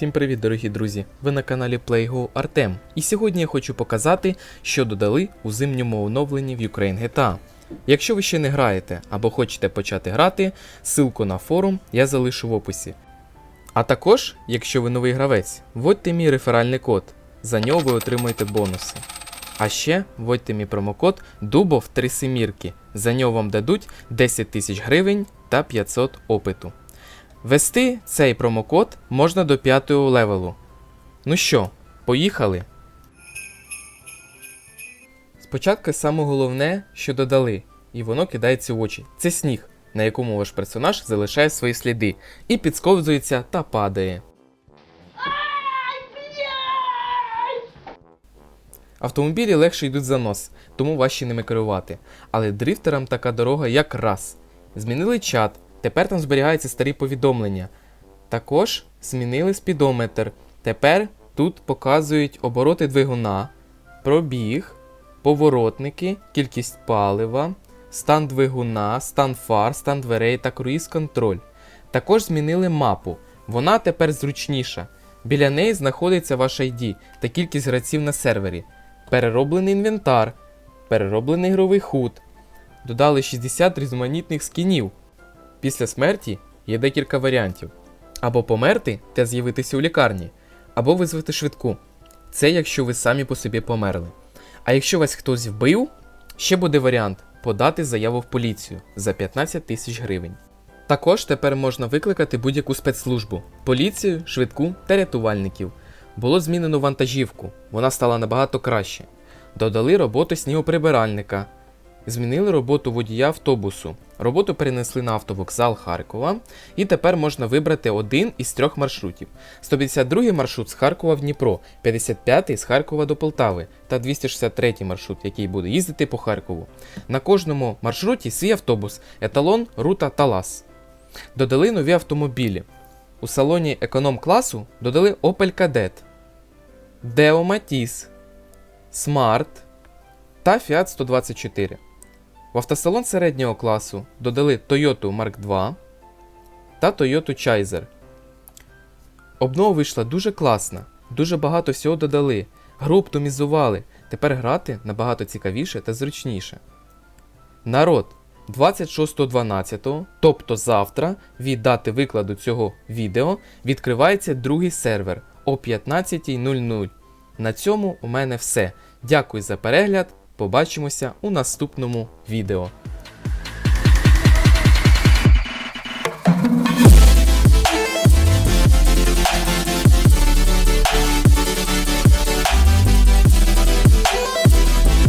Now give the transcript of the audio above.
Всім привіт, дорогі друзі! Ви на каналі PlayGo Artem. І сьогодні я хочу показати, що додали у зимньому оновленні в Ukraine GTA. Якщо ви ще не граєте або хочете почати грати, ссылку на форум я залишу в описі. А також, якщо ви новий гравець, вводьте мій реферальний код, за нього ви отримуєте бонуси. А ще вводьте мій промокод Дубов 3 семірки, за нього вам дадуть 10 тисяч гривень та 500 опиту. Ввести цей промокод можна до 5 левелу. Ну що, поїхали? Спочатку саме головне, що додали, і воно кидається в очі. Це сніг, на якому ваш персонаж залишає свої сліди і підсковзується та падає. Автомобілі легше йдуть за нос, тому важче ними керувати. Але дрифтерам така дорога як раз. Змінили чат, тепер там зберігаються старі повідомлення. Також змінили спідометр. Тепер тут показують обороти двигуна, пробіг, поворотники, кількість палива, стан двигуна, стан фар, стан дверей та круїз-контроль. Також змінили мапу. Вона тепер зручніша. Біля неї знаходиться ваш ID та кількість гравців на сервері. Перероблений інвентар, перероблений ігровий худ. Додали 60 різноманітних скінів. Після смерті є декілька варіантів: або померти та з'явитися у лікарні, або визвати швидку. Це якщо ви самі по собі померли. А якщо вас хтось вбив, ще буде варіант подати заяву в поліцію за 15 тисяч гривень. Також тепер можна викликати будь-яку спецслужбу поліцію, швидку та рятувальників. Було змінено вантажівку, вона стала набагато краще. Додали роботу снігоприбиральника, змінили роботу водія автобусу. Роботу перенесли на автовокзал Харкова, і тепер можна вибрати один із трьох маршрутів: 152 маршрут з Харкова в Дніпро, 55 з Харкова до Полтави та 263 маршрут, який буде їздити по Харкову. На кожному маршруті свій автобус, еталон, рута та лас. Додали нові автомобілі. У салоні економ-класу додали Opel Kadett, Deo Matiz, Smart та Fiat 124. В автосалон середнього класу додали Toyota Mark II та Toyota Chaser. Обнова вийшла дуже класна, дуже багато всього додали, гру оптимізували. Тепер грати набагато цікавіше та зручніше. Народ, 26.12, тобто завтра, від дати викладу цього відео, відкривається другий сервер о 15.00. На цьому у мене все. Дякую за перегляд. Побачимося у наступному відео.